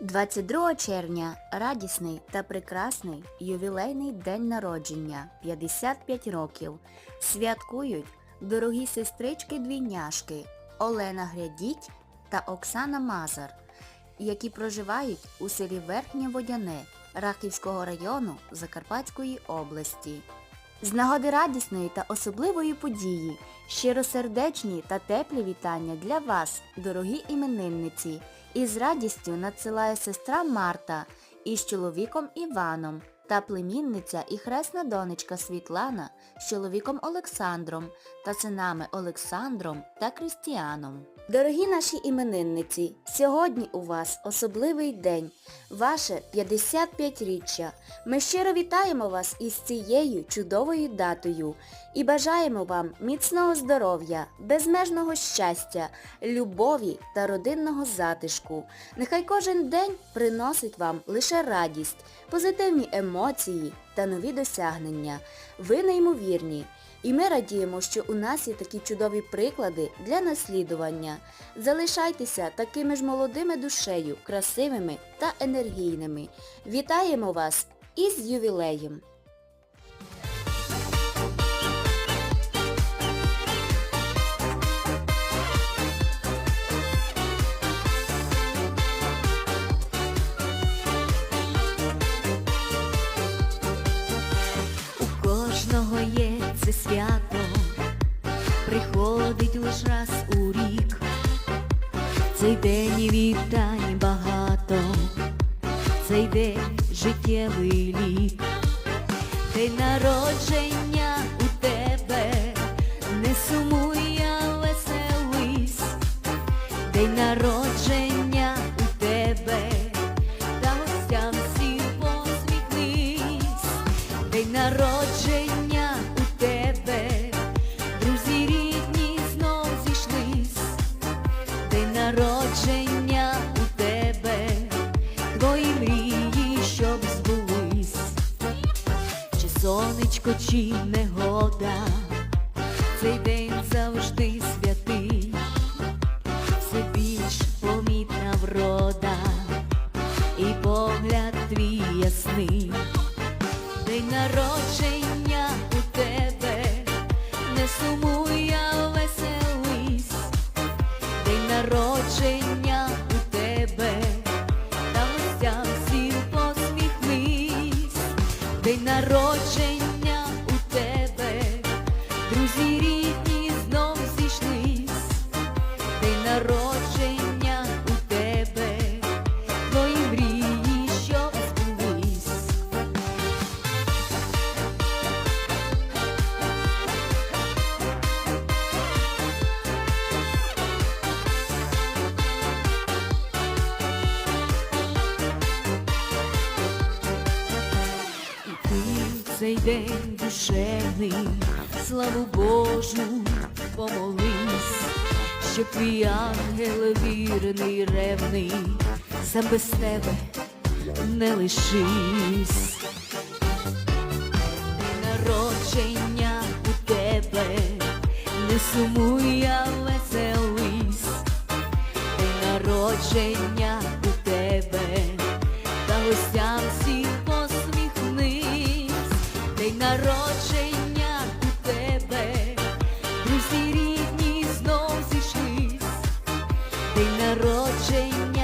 22 червня радісний та прекрасний ювілейний день народження 55 років. Святкують дорогі сестрички-двійняшки Олена Грядіть та Оксана Мазар, які проживають у селі Верхнє Водяне Рахівського району Закарпатської області. З нагоди радісної та особливої події щиросердечні та теплі вітання для вас, дорогі іменинниці, і з радістю надсилає сестра Марта із чоловіком Іваном та племінниця і хресна донечка Світлана з чоловіком Олександром та синами Олександром та Крістіаном. Дорогі наші іменинниці, сьогодні у вас особливий день, ваше 55-річчя. Ми щиро вітаємо вас із цією чудовою датою і бажаємо вам міцного здоров'я, безмежного щастя, любові та родинного затишку. Нехай кожен день приносить вам лише радість, позитивні емоції та нові досягнення. Ви неймовірні. І ми радіємо, що у нас є такі чудові приклади для наслідування. Залишайтеся такими ж молодими душею, красивими та енергійними. Вітаємо вас із ювілеєм! Це свято, приходить лиш раз у рік. Цей день і вітань багато, цей день життєвий лік. День народження у тебе, не сумуй, а веселись. День народження у тебе, та гостям всім посміхнись. День народження сонечко, чи негода, цей день завжди святий, все більш помітна врода, і погляд твій ясний. День народження у тебе, не сумуй, а веселись. День народження День народження цей день душевний, славу Божу помолись, щоб твій ангел вірний, ревний, сам без тебе не лишись. День народження у тебе, не сумуй, а веселись. День народження у тебе, та гостям народження у тебе, друзі рідні знов зійшлись. День народження